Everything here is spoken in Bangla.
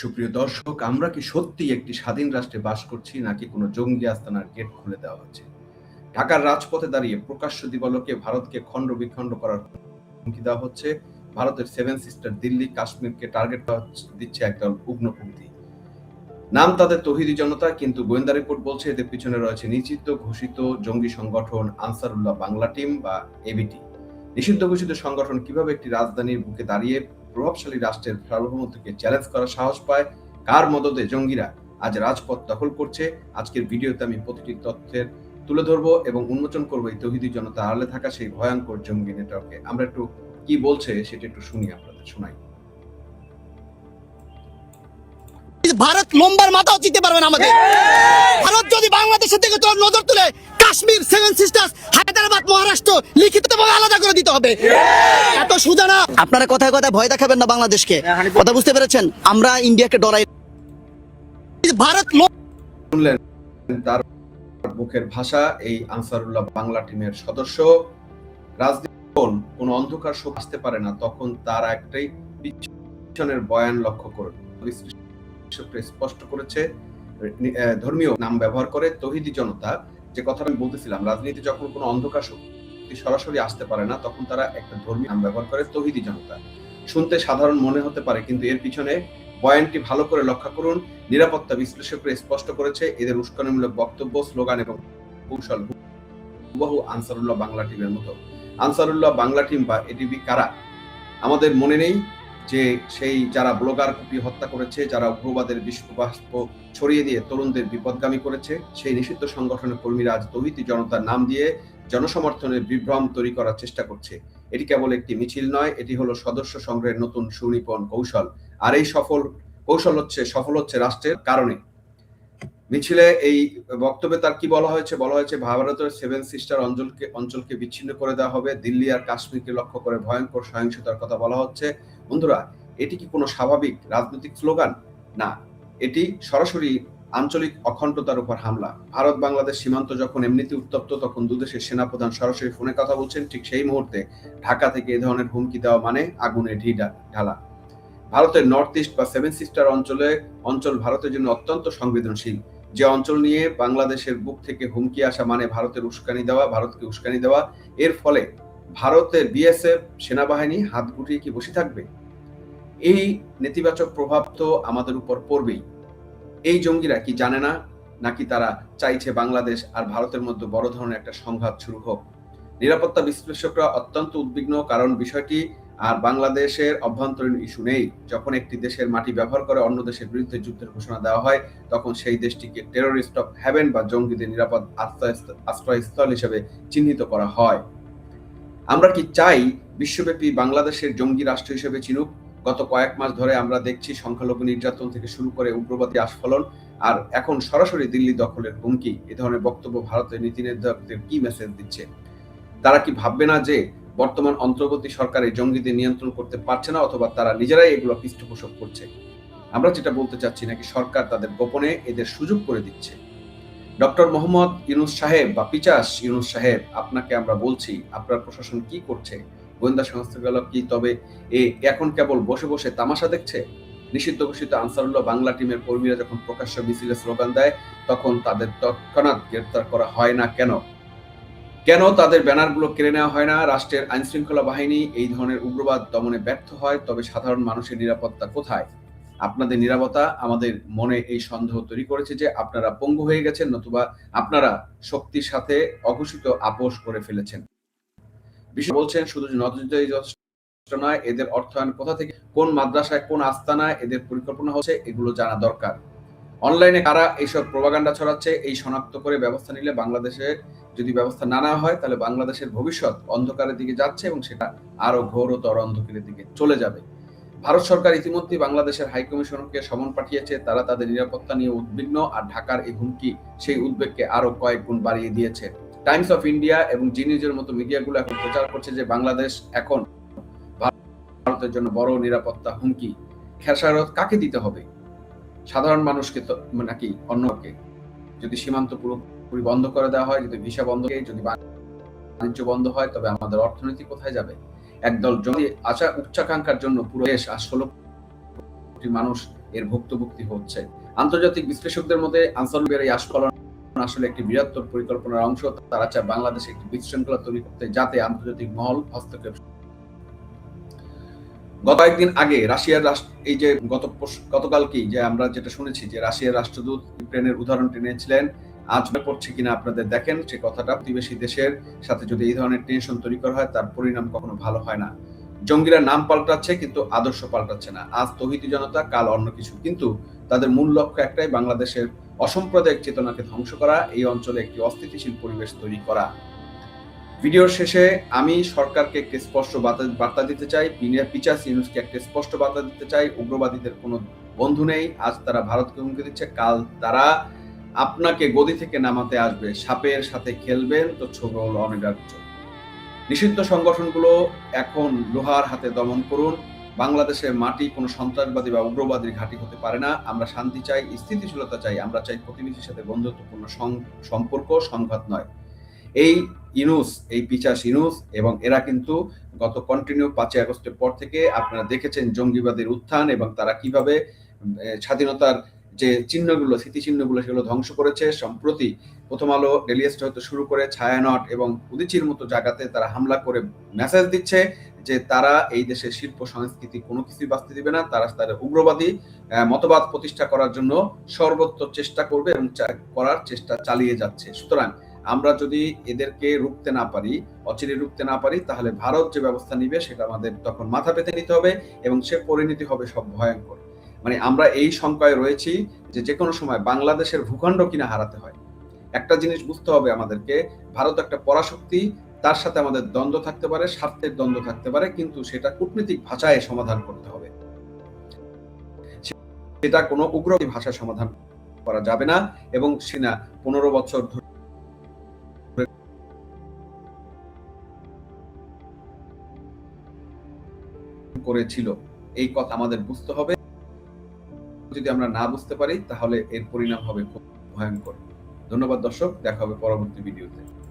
সুপ্রিয় দর্শক, আমরা কি সত্যি একটি স্বাধীন রাষ্ট্রে বাস করছি নাকি কোনো জঙ্গি আস্তানার গেট খুলে দেওয়া হচ্ছে? ঢাকার রাজপথে দাঁড়িয়ে প্রকাশ্য দিবালোকে ভারতকে খণ্ড বিখণ্ড করার হুমকি দেওয়া হচ্ছে। ভারতের সেভেন সিস্টার দিল্লি, কাশ্মীরকে টার্গেট দিচ্ছে একদল উগ্রপন্থী। নাম তাদের তহিদি জনতা, কিন্তু গোয়েন্দা রিপোর্ট বলছে এদের পিছনে রয়েছে নিষিদ্ধ, ঘোষিত জঙ্গি সংগঠন আনসারুল্লাহ বাংলা টিম বা এবিটি। নিষিদ্ধ ঘোষিত সংগঠন কীভাবে একটি রাজধানীর বুকে দাঁড়িয়ে প্রভাবশালী রাষ্ট্রের সার্বভৌমত্বকে চ্যালেঞ্জ করার সাহস পায়। কার মদদে জঙ্গিরা আজ রাজপথ দখল করছে? আজকের ভিডিওতে আমি প্রতিটি তথ্যের তুলে ধরবো এবং উন্মোচন করব এই তহিদি জনতা আড়ালে থাকা সেই ভয়ঙ্কর জঙ্গি নেটওয়ার্কে আমরা একটু কি বলছে সেটা একটু শুনি আপনাদের, শোনাই। ভারত লম্বার মাথাও চিনতে পারবে না আমাদের। ভারত যদি বাংলাদেশের দিকে তোর নজর তুলে কাশ্মীর সেভেন সিস্টার্স হায়দ্রাবাদ মহারাষ্ট্র লিখিত ভাবে আলাদা করে দিতে হবে। এত সোজা না আপনারা কথায় কথায় ভয় দেখাবেন না বাংলাদেশকে। কথা বুঝতে পেরেছেন? আমরা ইন্ডিয়াকে ডরাই। ভারত শুনলেন তার বুকের ভাষা এই আনসারুল্লাহ বাংলা টিমের সদস্য। রাজনীতি কোন অন্ধকার শোক আসতে পারে না তখন তার একটাই পিছনের বয়ান লক্ষ্য করে স্পষ্ট করেছে আহ, ধর্মীয় নাম ব্যবহার করে তহিদি জনতা যে কথা আমি বলতেছিলাম, রাজনীতি যখন কোনো অন্ধকার শক্তি সরাসরি আসতে পারে না, তখন তারা একটা ধর্মীয় নাম ব্যবহার করে তহিদি জনতা। শুনতে সাধারণ মনে হতে পারে, কিন্তু এর পিছনে বয়ানটি ভালো করে লক্ষ্য করুন। নিরাপত্তা বিশ্লেষকরা স্পষ্ট করেছে, এদের উস্কানিমূলক বক্তব্য, স্লোগান এবং কৌশল বহু আনসারুল্লাহ বাংলা টিমের মতো। আনসারুল্লাহ বাংলা টিম বা এডিবি কারা? আমাদের মনে নেই। যে সেই যারা ব্লগার কুপি হত্যা করেছে, যারা উগ্রবাদের বিশ্ববাস্প ছড়িয়ে দিয়ে তরুণদের বিপদগামী করেছে, সেই নিষিদ্ধ সংগঠনের কর্মীরা আজ তহিতি জনতার নাম দিয়ে জনসমর্থনের বিভ্রম তৈরি করার চেষ্টা করছে। এটি কেবল একটি মিছিল নয়, এটি হলো সদস্য সংগ্রহের নতুন সুনিপন কৌশল। আর এই সফল কৌশল হচ্ছে, সফল হচ্ছে রাষ্ট্রের কারণে। মিছিলে এই বক্তব্যে তার কি বলা হয়েছে? বলা হয়েছে, ভারতের সেভেন সিস্টার অঞ্চলকে অঞ্চলকে বিচ্ছিন্ন করে দেওয়া হবে। দিল্লি আর কাশ্মীরকে লক্ষ্য করে ভয়ঙ্কর সহিংসতার কথা বলা হচ্ছে। বন্ধুরা, এটি কি কোনো স্বাভাবিক রাজনৈতিক স্লোগান? না, এটি সরাসরি আঞ্চলিক অখণ্ডতার উপর হামলা। ভারত, বাংলাদেশ সীমান্ত যখন এমনিতে উত্তপ্ত, তখন দুদেশের সেনাপ্রধান সরাসরি ফোনে কথা বলছেন। ঠিক সেই মুহূর্তে ঢাকা থেকে এ ধরনের হুমকি দেওয়া মানে আগুনে ঢি ঢালা। ভারতের নর্থ ইস্ট বা সেভেন সিস্টার অঞ্চলে, অঞ্চল ভারতের জন্য অত্যন্ত সংবেদনশীল। যে অঞ্চল নিয়ে বাংলাদেশের বুক থেকে হুমকি আসা মানে ভারতের উস্কানি দেওয়া, ভারতকে উস্কানি দেওয়া, এর ফলে ভারতের বিএসএফ সেনাবাহিনী হাত গুটিয়ে কি বসে থাকবে? এই নেতিবাচক প্রভাব তো আমাদের উপর পড়বেই। এই জঙ্গিরা কি জানে না? নাকি তারা চাইছে বাংলাদেশ আর ভারতের মধ্যে বড় ধরনের একটা সংঘাত শুরু হোক? নিরাপত্তা বিশ্লেষকরা অত্যন্ত উদ্বিগ্ন, কারণ বিষয়টি আর বাংলাদেশের অভ্যন্তরীণ ইস্যু নেই। যখন একটি দেশের মাটি ব্যবহার করে অন্য দেশের বিরুদ্ধে যুদ্ধের ঘোষণা দেওয়া হয়, তখন সেই দেশটিকে টেরোরিস্ট অফ হ্যাভেন বা জঙ্গিদের নিরাপদ আশ্রয়স্থ- আশ্রয়স্থল হিসেবে চিহ্নিত করা হয়। আমরা কি চাই বিশ্বব্যাপী বাংলাদেশের জঙ্গি রাষ্ট্র হিসেবে চিনুক? গত কয়েক মাস ধরে আমরা দেখছি সংখ্যালঘু নির্যাতন থেকে শুরু করে উগ্রবাদী আস্ফলন, আর এখন সরাসরি দিল্লি দখলের হুমকি। এ ধরনের বক্তব্য ভারতের নীতি নির্ধারকদের কি মেসেজ দিচ্ছে? তারা কি ভাববে না যে বর্তমান অন্তর্বর্তী সরকার এই জঙ্গিদের নিয়ন্ত্রণ করতে পারছে না অথবা তারা নিজেরাই এগুলো পৃষ্ঠপোষক করছে। আমরা যেটা বলতে চাচ্ছি নাকি সরকার তাদের গোপনে এদের সুযোগ করে দিচ্ছে। ডক্টর মোহাম্মদ ইউনুস সাহেব বা পিচাস ইউনুস সাহেব, আপনাকে আমরা বলছি, আপনার প্রশাসন কি করছে? গোয়েন্দা সংস্থাগুলো কি? তবে এ এখন কেবল বসে বসে তামাশা দেখছে? নিষিদ্ধ ঘোষিত আনসারুল্লাহ বাংলা টিমের কর্মীরা যখন প্রকাশ্য মিছিলে স্লোগান দেয়, তখন তাদের তৎক্ষণাৎ গ্রেপ্তার করা হয় না কেন? কেন তাদের ব্যানারগুলো কেড়ে নেওয়া হয় না? রাষ্ট্রের আইন শৃঙ্খলা বাহিনী এই ধরনের উগ্রবাদ দমনে ব্যর্থ হয়, তবে সাধারণ মানুষের নিরাপত্তা কোথায়? আপনাদের নিরাপত্তা, আমাদের মনে এই সন্দেহ তৈরি করেছে যে আপনারা পঙ্গু হয়ে গেছেন নতুবা আপনারা শক্তির সাথে অঘোষিত আপোষ করে ফেলেছেন। বিষয় বলছেন, শুধু নজরদারি যথেষ্ট নয়, এদের অর্থায়ন কোথা থেকে, কোন মাদ্রাসায়, কোন আস্তানায় এদের পরিকল্পনা হচ্ছে, এগুলো জানা দরকার। অনলাইনে কারা এইসব প্রোপাগান্ডা ছড়াচ্ছে, এই শনাক্ত করে ব্যবস্থা নিলে বাংলাদেশে যদি ব্যবস্থা না নেওয়া হয়, তাহলে বাংলাদেশের ভবিষ্যৎ অন্ধকারের দিকে যাচ্ছে এবং সেটা আরও ঘোরতর অন্ধকারের দিকে চলে যাবে। ভারত সরকার ইতিমধ্যে বাংলাদেশের হাই কমিশনকে সমন পাঠিয়েছে। তারা তাদের নিরাপত্তা নিয়ে উদ্বিগ্ন, আর ঢাকার এই হুমকি সেই উদ্বেগকে আরও কয়েক গুণ বাড়িয়ে দিয়েছে। টাইমস অফ ইন্ডিয়া এবং জি নিউজের মতো মিডিয়াগুলো এখন প্রচার করছে যে বাংলাদেশ এখন ভারতের জন্য বড় নিরাপত্তা হুমকি। খেসারত কাকে দিতে হবে? সাধারণ মানুষকে নাকি অন্যকে। যদি সীমান্ত পুরোপুরি বন্ধ করে দেওয়া হয়, যদি ভিসা বন্ধ যদি বাণিজ্য বন্ধ হয়, তবে আমাদের অর্থনীতি কোথায় যাবে? একদল জমি আশা উচ্চাকাঙ্ক্ষার জন্য পুরো দেশ আর ষোলো কোটি মানুষ এর ভুক্তভুক্তি হচ্ছে। আন্তর্জাতিক বিশ্লেষকদের মধ্যে আনসারুলের এই আস্ফলন আসলে একটি বৃহত্তর পরিকল্পনার অংশ। তারা চায় বাংলাদেশে একটি বিশৃঙ্খলা তৈরি করতে যাতে আন্তর্জাতিক মহল হস্তক্ষেপ গত একদিন আগে রাশিয়ার রাষ্ট্র এই যে গত গতকালকেই যে আমরা যেটা শুনেছি যে রাশিয়ার রাষ্ট্রদূত ইউক্রেনের উদাহরণ টেনেছিলেন আজ পড়ছে কিনা আপনাদের দেখেন, সে কথাটা প্রতিবেশী দেশের সাথে যদি এই ধরনের টেনশন তৈরি করা হয়, তার পরিণাম কখনো ভালো হয় না। জঙ্গিরা নাম পাল্টাচ্ছে, কিন্তু আদর্শ পাল্টাচ্ছে না। আজ তহিদি জনতা, কাল অন্য কিছু। কিন্তু তাদের মূল লক্ষ্য একটাই, বাংলাদেশের অসাম্প্রদায়িক চেতনাকে ধ্বংস করা, এই অঞ্চলে একটি অস্থিতিশীল পরিবেশ তৈরি করা। ভিডিওর শেষে আমি সরকারকে একটি স্পষ্ট বার্তা- দিতে চাই। পিচাস ইউনুসকে একটি স্পষ্ট বার্তা দিতে চাই। উগ্রবাদীদের কোনো বন্ধু নেই। আজ তারা ভারতকে হুমকি দিচ্ছে, কাল তারা আপনাকে গদি থেকে নামাতে আসবে। সাপের সাথে খেলবেন তো ছবি হলো অনিবার্য। নিষিদ্ধ সংগঠনগুলো এখন লোহার হাতে দমন করুন। বাংলাদেশের মাটি কোনো সন্ত্রাসবাদী বা উগ্রবাদীর ঘাঁটি হতে পারে না। আমরা শান্তি চাই, স্থিতিশীলতা চাই। আমরা চাই প্রতিবেশীর সাথে বন্ধুত্বপূর্ণ সম্পর্ক, সংঘাত নয়। এই ইনুস, এই পিচাস ইনুস, এবং এরা কিন্তু গত কন্টিনিউ পাঁচই আগস্টের পর থেকে আপনারা দেখেছেন জঙ্গিবাদের উত্থান এবং তারা কীভাবে স্বাধীনতার যে চিহ্নগুলো, স্মৃতিচিহ্নগুলো সেগুলো ধ্বংস করেছে। সম্প্রতি প্রথম আলো ডেলিয়েস্ট হয়তো শুরু করে ছায়ানট এবং উদিচির মতো জায়গাতে তারা হামলা করে মেসেজ দিচ্ছে যে তারা এই দেশের শিল্প, সংস্কৃতি কোনো কিছুই বাঁচতে দিবে না। তারা তাদের উগ্রবাদী মতবাদ প্রতিষ্ঠা করার জন্য সর্বোচ্চ চেষ্টা করবে এবং করার চেষ্টা চালিয়ে যাচ্ছে। সুতরাং আমরা যদি এদেরকে রুখতে না পারি, অচিরে রুখতে না পারি, তাহলে ভারত যে ব্যবস্থা নিবে সেটা আমাদের তখন মাথা পেতে নিতে হবে এবং সে পরিণতি হবে সব ভয়ঙ্কর। মানে আমরা এই শঙ্কায় রয়েছি যে যে কোনো সময় বাংলাদেশের ভূখণ্ড কিনা হারাতে হয়। একটা জিনিস বুঝতে হবে আমাদেরকে, ভারত একটা পরাশক্তি, তার সাথে আমাদের দ্বন্দ্ব থাকতে পারে, স্বার্থের দ্বন্দ্ব থাকতে পারে, কিন্তু সেটা কূটনীতিক ভাষায় সমাধান করতে হবে। সেটা কোনো উগ্র ভাষায় সমাধান করা যাবে না এবং সেনা পনেরো বছর ধরে করেছিল। এই কথা আমাদের বুঝতে হবে। যদি আমরা না বুঝতে পারি, তাহলে এর পরিণাম হবে খুব ভয়ঙ্কর। ধন্যবাদ দর্শক, দেখা হবে পরবর্তী ভিডিওতে।